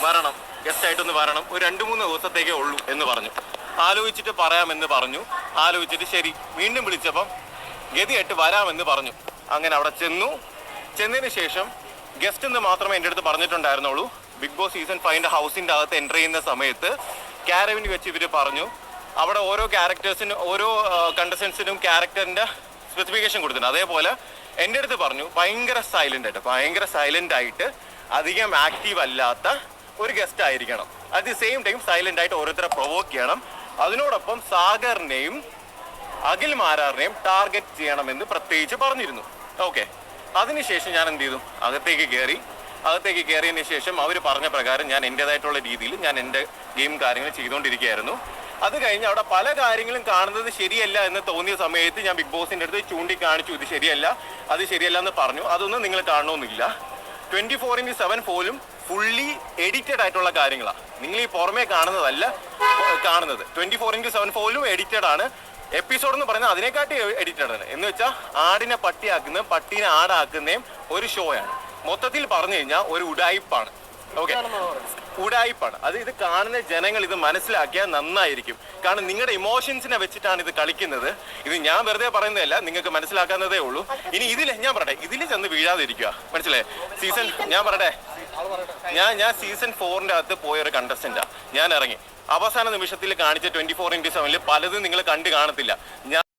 വരണം. ഗസ്റ്റ് ആയിട്ടൊന്ന് വരണം. ഒരു രണ്ട് മൂന്ന് ദിവസത്തേക്കേ ഉള്ളൂ എന്ന് പറഞ്ഞു. ആലോചിച്ചിട്ട് പറയാമെന്ന് പറഞ്ഞു. ആലോചിച്ചിട്ട് ശരി വീണ്ടും വിളിച്ചപ്പം ഗതിയായിട്ട് വരാമെന്ന് പറഞ്ഞു. അങ്ങനെ അവിടെ ചെന്നു. ചെന്നതിന് ശേഷം ഗസ്റ്റ് എന്ന് മാത്രമേ എന്റെ അടുത്ത് പറഞ്ഞിട്ടുണ്ടായിരുന്നുള്ളൂ. ബിഗ് ബോസ് സീസൺ ഫൈവിന്റെ ഹൗസിന്റെ അകത്ത് എന്റർ ചെയ്യുന്ന സമയത്ത് ക്യാരവിന് വെച്ച് ഇവർ പറഞ്ഞു. അവിടെ ഓരോ ക്യാരക്ടേഴ്സിനും ഓരോ കണ്ടസ്റ്റൻസിനും ക്യാരക്ടറിന്റെ സ്പെസിഫിക്കേഷൻ കൊടുത്തിട്ടുണ്ട്. അതേപോലെ എന്റെ അടുത്ത് പറഞ്ഞു ഭയങ്കര സൈലന്റ് ആയിട്ട് ഭയങ്കര സൈലന്റ് ആയിട്ട് അധികം ആക്റ്റീവ് അല്ലാത്ത ഒരു ഗസ്റ്റ് ആയിരിക്കണം. At the same time silent ആയിട്ട് ഓരോരുത്തരെ പ്രൊവോക്ക് ചെയ്യണം. അതിനോടൊപ്പം സാഗറിനെയും അഖിൽ മാരാറിനെയും ടാർഗറ്റ് ചെയ്യണമെന്ന് പ്രത്യേകിച്ച് പറഞ്ഞിരുന്നു. ഓക്കെ അതിനുശേഷം ഞാൻ എന്ത് ചെയ്തു? അകത്തേക്ക് കയറി അകത്തേക്ക് കയറിയതിന് ശേഷം അവർ പറഞ്ഞ പ്രകാരം ഞാൻ എന്റെതായിട്ടുള്ള രീതിയിൽ ഞാൻ എന്റെ ഗെയിം കാര്യങ്ങൾ ചെയ്തുകൊണ്ടിരിക്കുകയായിരുന്നു. അത് കഴിഞ്ഞ് അവിടെ പല കാര്യങ്ങളും കാണുന്നത് ശരിയല്ല എന്ന് തോന്നിയ സമയത്ത് ഞാൻ ബിഗ് ബോസിന്റെ അടുത്ത് ചൂണ്ടിക്കാണിച്ചു. ഇത് ശരിയല്ല അത് ശരിയല്ല എന്ന് പറഞ്ഞു. അതൊന്നും നിങ്ങൾ കാണണമെന്നില്ല. ട്വന്റി ഫോർ ഇന്റു സെവൻ പോലും ഫുള്ളി എഡിറ്റഡ് ആയിട്ടുള്ള കാര്യങ്ങളാണ് നിങ്ങൾ ഈ പുറമേ കാണുന്നതല്ല കാണുന്നത്. ട്വന്റി ഫോർ ഇന്റു സെവൻ ഫോറിലും എഡിറ്റഡ് ആണ്. എപ്പിസോഡ് എന്ന് പറയുന്നത് അതിനെക്കാട്ടി എഡിറ്റഡ് ആണ്. എന്ന് വെച്ചാൽ ആടിനെ പട്ടിയാക്കുന്ന പട്ടീനെ ആടാക്കുന്നതും ഒരു ഷോയാണ് മൊത്തത്തിൽ പറഞ്ഞു കഴിഞ്ഞാൽ ഒരു ഉടായിപ്പാണ്. ഓക്കെ. ഉടായിപ്പാണ്. അത് ഇത് കാണുന്ന ജനങ്ങൾ ഇത് മനസ്സിലാക്കിയാൽ നന്നായിരിക്കും. കാരണം നിങ്ങളുടെ ഇമോഷൻസിനെ വെച്ചിട്ടാണ് ഇത് കളിക്കുന്നത്. ഇത് ഞാൻ വെറുതെ പറയുന്നതല്ല നിങ്ങൾക്ക് മനസ്സിലാക്കാവുന്നതേ ഉള്ളൂ. ഇനി ഇതിൽ ഞാൻ പറയട്ടെ ഇതിൽ ചെന്ന് വീഴാതിരിക്കുക. മനസ്സിലായേ? സീസൺ ഞാൻ പറയട്ടെ? ഞാൻ ഞാൻ സീസൺ ഫോറിന്റെ അകത്ത് പോയ ഒരു കണ്ടസ്റ്റന്റാ ഞാൻ ഇറങ്ങി. അവസാന നിമിഷത്തിൽ കാണിച്ച ട്വന്റി ഫോർ ഇന്റു സെവനിൽ പലതും നിങ്ങൾ കണ്ടു കാണത്തില്ല. ഞാൻ